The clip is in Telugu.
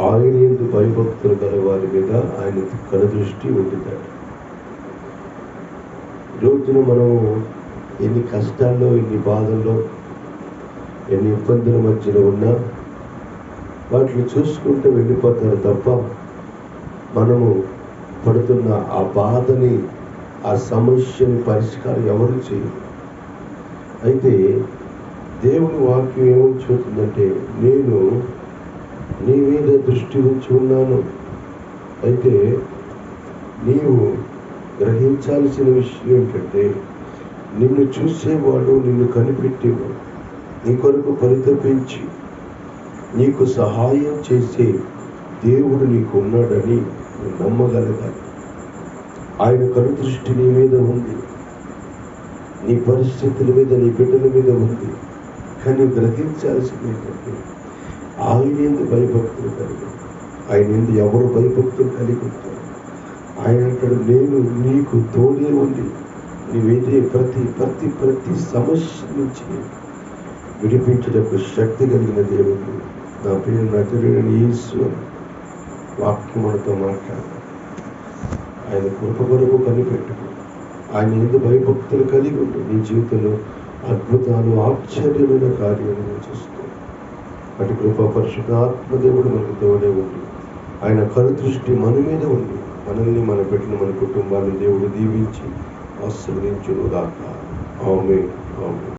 ఆయన ఎందు భయభక్తులు గల వారి మీద ఆయన కనుదృష్టి ఉండుతాడు. రోజున మనం ఎన్ని కష్టాల్లో ఎన్ని బాధల్లో ఎన్ని ఇబ్బందుల మధ్యలో ఉన్నా వాటిని చూసుకుంటూ వెళ్ళిపోతారు తప్ప మనము పడుతున్న ఆ బాధని ఆ సమస్యని పరిష్కారం ఎవరు చేయరు. అయితే దేవుని వాక్యం ఏమని చెబుతుందంటే నేను నీ మీద దృష్టి ఉంచి ఉన్నాను. అయితే నీవు గ్రహించాల్సిన విషయం ఏంటంటే నిన్ను చూసేవాడు నిన్ను కనిపెట్టేవాడు. నీ కొరకు పరితపించి నీకు సహాయం చేసే దేవుడు నీకు ఉన్నాడని నమ్మగలగాలి. ఆయన కనుదృష్టి నీ మీద ఉంది. నీ పరిస్థితుల మీద నీ బిడ్డల మీద ఉంది. కానీ గ్రహించాల్సింది ఏంటంటే ఆయన ఎందు భయభక్తులు కలిగి ఆయన ఎందు ఎవరు భయభక్తులు కలిగి ఉంటారు? ఆయన అంటాడు నేను నీకు తోడే ఉండి నీవేదే ప్రతి ప్రతి ప్రతి సమస్య నుంచి విడిపించటకు శక్తి కలిగిన దేవుడు. నా పేరు నటుడైన ఈశ్వర్ వాక్యం మనతో మాట్లాడారు ఆయన కృప కొరకు కనిపెట్టుకో. ఆయన ఎందు భయభక్తులు కలిగి ఉండు. నీ జీవితంలో అద్భుతాలు ఆశ్చర్యమైన కార్యాలను చూస్తూ అటు కృప పరిశుద్ధాత్మ దేవుడు మనకు తోడే ఉంది ఆయన కరుదృష్టి మన మీద ఉంది మనల్ని మన పెట్టిన మన కుటుంబాన్ని దేవుడు దీవించి ఆశీర్వదించును దాకా ఆమె ఆమె